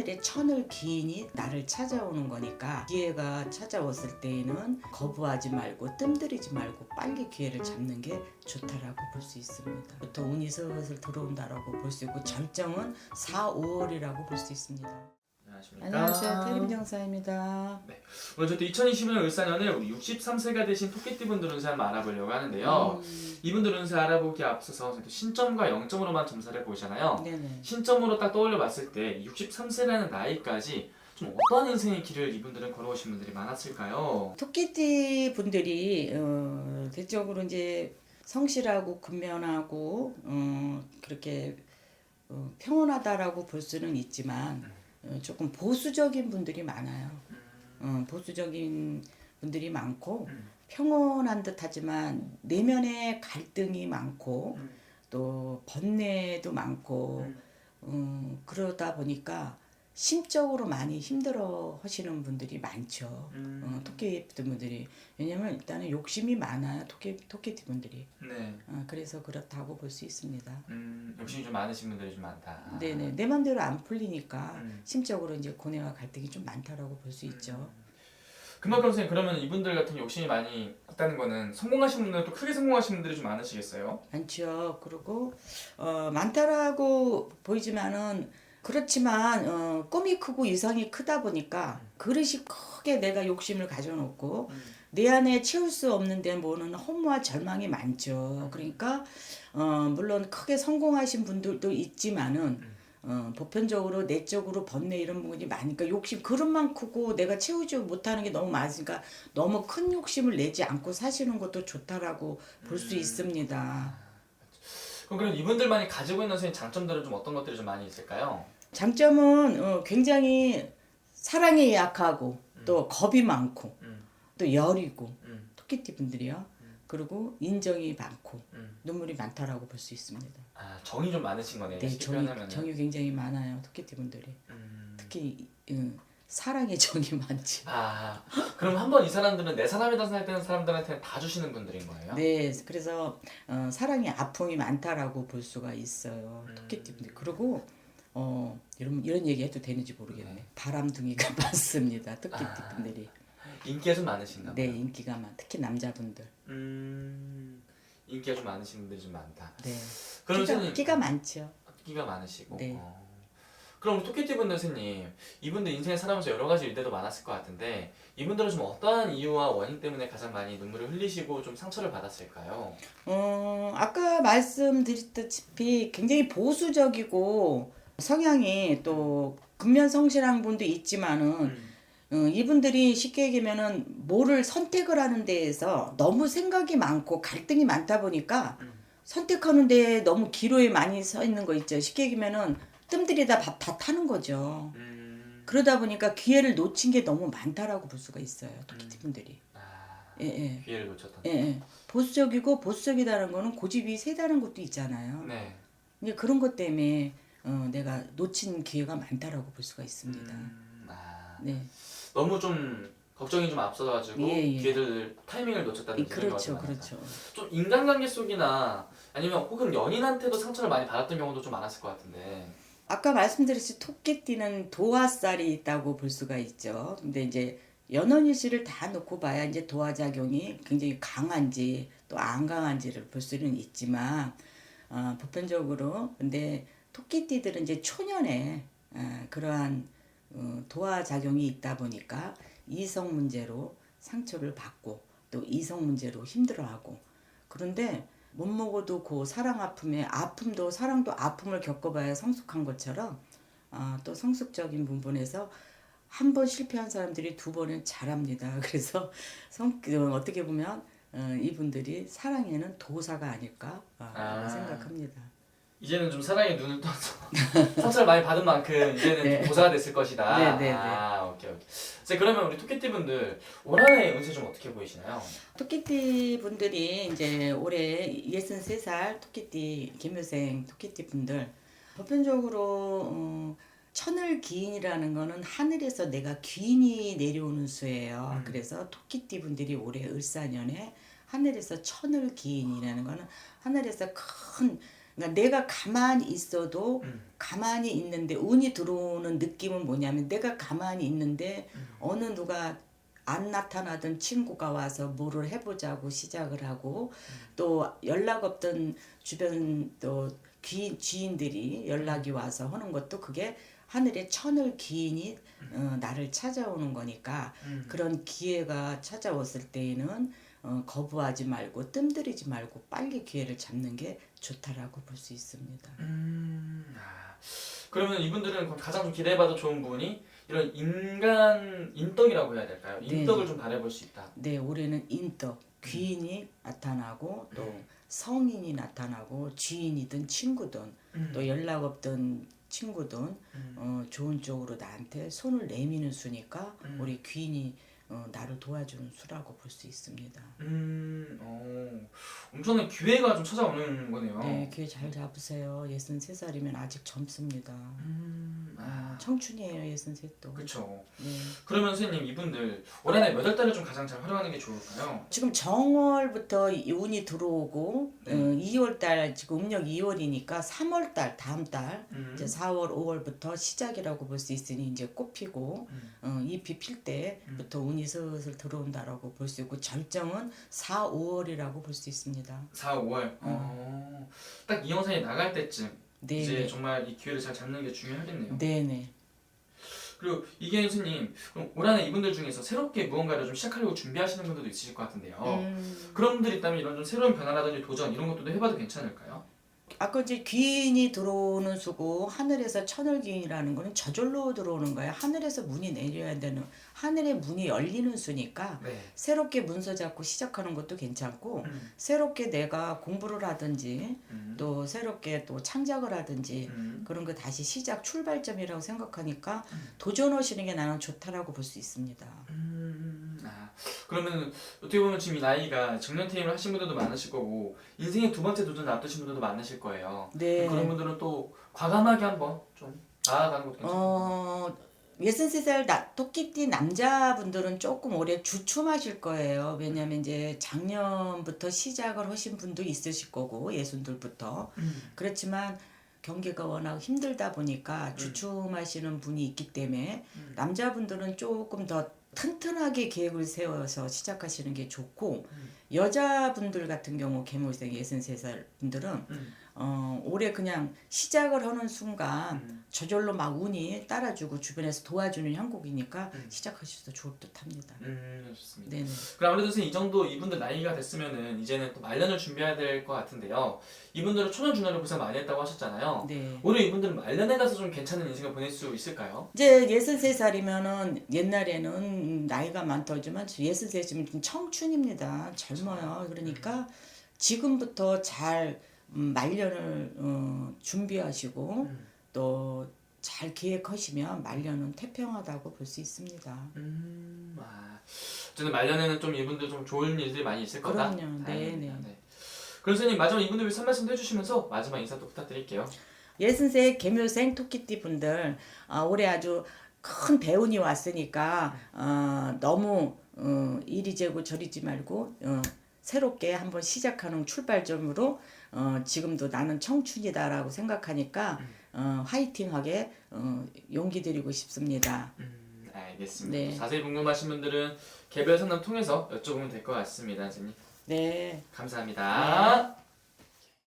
하늘의 천을 기인이 나를 찾아오는 거니까 기회가 찾아왔을 때에는 거부하지 말고 뜸들이지 말고 빨리 기회를 잡는 게 좋다라고 볼 수 있습니다. 부터 운이 슬슬 들어온다라고 볼 수 있고 절정은 4, 5월이라고 볼 수 있습니다. 안녕하십니까. 안녕하세요. 텔레비정사입니다. 오늘 저도 2021년 을사년에 우리 63세가 되신 토끼띠 분들 운세 한번 알아보려고 하는데요. 음, 이분들 운세 알아보기 앞서서 신점과 0점으로만 점사를 보시잖아요. 네네. 신점으로 딱 떠올려 봤을 때 63세라는 나이까지 좀 어떠한 인생의 길을 이분들은 걸어오신 분들이 많았을까요? 토끼띠 분들이 어, 대체적으로 이제 성실하고 근면하고 어, 그렇게 어, 평온하다라고 볼 수는 있지만 어, 조금 보수적인 분들이 많아요. 어, 보수적인 분들이 많고 음. 평온한 듯하지만 내면에 갈등이 많고 음. 또 번뇌도 많고 음. 음, 그러다 보니까 심적으로 많이 힘들어 하시는 분들이 많죠. 음. 어, 토끼띠 분들이 왜냐면 일단은 욕심이 많아요. 토끼 토끼띠 분들이. 네. 어, 그래서 그렇다고 볼 수 있습니다. 음, 욕심이 좀 많으신 분들이 좀 많다. 네네 내 맘대로 안 풀리니까 음. 심적으로 이제 고뇌와 갈등이 좀 많다라고 볼 수 있죠. 그만큼 선생님 그러면 이분들 같은 욕심이 많이 있다는 거는 성공하신 분들은 또 크게 성공하신 분들이 좀 많으시겠어요? 많죠. 그리고 어, 많다라고 보이지만은 그렇지만 어, 꿈이 크고 이상이 크다 보니까 그릇이 크게 내가 욕심을 가져놓고 내 안에 채울 수 없는 데 뭐는 허무와 절망이 많죠. 그러니까 어, 물론 크게 성공하신 분들도 있지만은 어, 보편적으로 내적으로 번뇌 이런 부분이 많으니까 욕심 그릇만 크고 내가 채우지 못하는 게 너무 많으니까 너무 큰 욕심을 내지 않고 사시는 것도 좋다라고 볼 수 있습니다. 그럼 그럼 이분들만이 가지고 있는 선생님 장점들은 좀 어떤 것들이 좀 많이 있을까요? 장점은 어, 굉장히 사랑에 약하고 또 겁이 많고 음, 또 열이고 음, 토끼띠 분들이요. 그리고 인정이 많고 음. 눈물이 많다라고 볼 수 있습니다. 아 정이 좀 많으신 거네요. 네, 쉽게 정이 표현하면은. 정이 굉장히 많아요. 토끼띠 분들이 음. 특히 음, 사랑의 정이 많지. 아 그럼 한번 이 사람들은 내 사람이다 생각되는 사람들한테는 다 주시는 분들인 거예요? 네, 그래서 어, 사랑의 아픔이 많다라고 볼 수가 있어요. 음. 토끼띠 분들 그리고 어, 이런 이런 얘기 해도 되는지 모르겠네. 네. 바람둥이가 많습니다. 토끼띠 아. 분들이. 인기가 좀 많으신가 네, 봐요. 인기가 많. 특히 남자분들. 음 인기가 좀 많으신 분들이 좀 많다. 네. 그럼 끼가, 끼가 많죠. 끼가 많으시고. 네. 어. 그럼 토끼띠 분들 선생님 이분들 인생에 살아오면서 여러 가지 일들도 많았을 것 같은데 이분들은 좀 어떠한 이유와 원인 때문에 가장 많이 눈물을 흘리시고 좀 상처를 받았을까요? 어, 아까 말씀드렸다시피 굉장히 보수적이고 성향이 또 근면 성실한 분도 있지만은 음. 어, 이분들이 쉽게 얘기하면은 뭐를 선택을 하는 데에서 너무 생각이 많고 갈등이 많다 보니까 음. 선택하는 데에 너무 기로에 많이 서 있는 거 있죠. 쉽게 얘기하면은 뜸들이다 밥 다 타는 거죠. 음. 그러다 보니까 기회를 놓친 게 너무 많다라고 볼 수가 있어요. 토끼띠 분들이. 아, 예, 예. 기회를 놓쳤던. 예, 예. 보수적이고 보수적이다는 거는 고집이 세다는 것도 있잖아요. 네. 이제 그런 것 때문에 어, 내가 놓친 기회가 많다라고 볼 수가 있습니다. 음, 아, 네, 너무 좀 걱정이 좀 앞서가지고 예, 예. 기회를 타이밍을 놓쳤다는 이, 그렇죠, 그렇죠. 좀 인간관계 속이나 아니면 혹은 연인한테도 상처를 많이 받았던 경우도 좀 많았을 것 같은데. 아까 말씀드렸듯이 토끼띠는 도화살이 있다고 볼 수가 있죠. 근데 이제 연원일시를 다 놓고 봐야 이제 도화작용이 굉장히 강한지 또 안 강한지를 볼 수는 있지만 어, 보편적으로 근데 토끼띠들은 이제 초년에 어, 그러한 어, 도화작용이 있다 보니까 이성 문제로 상처를 받고 또 이성 문제로 힘들어하고 그런데 못 먹어도 그 사랑 아픔에 아픔도 사랑도 아픔을 겪어봐야 성숙한 것처럼 아, 또 성숙적인 부분에서 한 번 실패한 사람들이 두 번은 잘합니다. 그래서 성 어, 어떻게 보면 어, 이분들이 사랑에는 도사가 아닐까 아, 아. 생각합니다. 이제는 좀 사랑의 눈을 떠서 상처를 많이 받은 만큼 이제는 네. 좀 고사가 됐을 것이다. 네, 네, 네. 아, 오케이, 오케이. 자, 그러면 우리 토끼띠 분들 올 한해 운세 좀 어떻게 보이시나요? 토끼띠 분들이 이제 올해 63살 토끼띠 김효생 토끼띠 분들 보편적으로 어, 천을 기인이라는 거는 하늘에서 내가 귀인이 내려오는 수예요. 음. 그래서 토끼띠 분들이 올해 을사년에 하늘에서 천을 기인이라는 거는 하늘에서 큰 그러니까 내가 가만히 있어도 음. 가만히 있는데 운이 들어오는 느낌은 뭐냐면 내가 가만히 있는데 음. 어느 누가 안 나타나던 친구가 와서 뭐를 해보자고 시작을 하고 또 연락 없던 주변 또 귀, 지인들이 연락이 와서 하는 것도 그게 하늘의 천을 기인이 어, 나를 찾아오는 거니까 음. 그런 기회가 찾아왔을 때에는 어, 거부하지 말고 뜸들이지 말고 빨리 기회를 잡는 게 좋다라고 볼 수 있습니다. 음, 아, 그러면 이분들은 가장 좀 기대해봐도 좋은 부분이 이런 인간 인덕이라고 해야 될까요? 네. 인덕을 좀 바라볼 수 있다. 네, 올해는 인덕, 귀인이 나타나고 또 성인이 나타나고 지인이든 친구든 음. 또 연락 없던 친구든 음. 어, 좋은 쪽으로 나한테 손을 내미는 수니까 음. 우리 귀인이 어, 나를 도와주는 수라고 볼 수 있습니다. 음, 어, 엄청난 기회가 좀 찾아오는 거네요. 네, 기회 잘 잡으세요. 63살이면 아직 젊습니다. 음, 어, 아, 청춘이에요, 63도. 그렇죠. 네. 그러면 선생님 이분들 올 한해 몇월 달을 좀 가장 잘 활용하는 게 좋을까요? 지금 정월부터 이 운이 들어오고 네. 어, 2월달 지금 음력 2월이니까 3월달 다음 달 음. 이제 4월 5월부터 시작이라고 볼 수 있으니 이제 꽃 피고 음. 어, 잎이 필 때부터 운이 슬슬 들어온다라고 볼 수 있고 절정은 4, 5월이라고 볼 수 있습니다. 4, 5월. 어, 딱 이 영상이 나갈 때쯤 이제 네, 정말 이 기회를 잘 잡는 게 중요하겠네요. 네, 네. 그리고 이게 선생님 그럼 올 한해 이분들 중에서 새롭게 무언가를 좀 시작하려고 준비하시는 분들도 있으실 것 같은데요. 음, 그런 분들 있다면 이런 좀 새로운 변화라든지 도전 이런 것도 해봐도 괜찮을까요? 아까 이제 귀인이 들어오는 수고 하늘에서 천을귀인이라는 거는 저절로 들어오는 거예요. 하늘에서 문이 내려야 되는 하늘의 문이 열리는 수니까 네. 새롭게 문서 잡고 시작하는 것도 괜찮고 음, 새롭게 내가 공부를 하든지 음, 또 새롭게 또 창작을 하든지 음. 그런 거 다시 시작 출발점이라고 생각하니까 음. 도전하시는 게 나는 좋다라고 볼 수 있습니다. 음, 아, 그러면 어떻게 보면 지금 이 나이가 정년 퇴임을 하신 분들도 많으실 거고 인생의 두 번째 도전을 앞두신 분들도 많으실 거예요. 네. 그런 분들은 또 과감하게 한번 좀 나아가는 것도 괜찮아요. 어, 63살 나, 토끼띠 남자분들은 조금 올해 주춤하실 거예요. 왜냐면 이제 작년부터 시작을 하신 분도 있으실 거고, 예순들부터. 음, 그렇지만 경기가 워낙 힘들다 보니까 주춤하시는 분이 있기 때문에 음. 남자분들은 조금 더 튼튼하게 계획을 세워서 시작하시는 게 좋고 음. 여자분들 같은 경우 개모생 63살 분들은 음, 어, 올해 그냥 시작을 하는 순간 음. 저절로 막 운이 따라주고 주변에서 도와주는 형국이니까 음. 시작하셔도 좋을 듯합니다. 음, 좋습니다. 네네. 그럼 아무래도 선생님 이 정도 이분들 나이가 됐으면은 이제는 또 말년을 준비해야 될 것 같은데요. 이분들은 초년 중년을 고생 많이 했다고 하셨잖아요. 네. 올해 이분들은 말년에 가서 좀 괜찮은 인생을 보낼 수 있을까요? 이제 63살이면은 옛날에는 나이가 많다지만 63이면 좀 청춘입니다. 젊어요. 그러니까 지금부터 잘 음, 말년을 어, 준비하시고 음. 또잘 계획하시면 말년은 태평하다고 볼 수 있습니다. 음, 아, 저는 말년에는 좀 이분들 좀 좋은 일들이 많이 있을 거다. 그럼요. 다행입니다. 네네. 네. 그럼 선생님 마지막 이분들 위해 한 말씀도 해주시면서 마지막 인사 또 부탁드릴게요. 예순세 개묘생 토끼띠 분들 어, 올해 아주 큰 배운이 왔으니까 어, 너무 어, 이리 재고 저리 지 말고 어, 새롭게 한번 시작하는 출발점으로 어, 지금도 나는 청춘이다라고 생각하니까 어, 화이팅하게 어, 용기 드리고 싶습니다. 음, 알겠습니다. 네. 또 자세히 궁금하신 분들은 개별 상담 통해서 여쭤보면 될 것 같습니다, 선생님. 네. 감사합니다.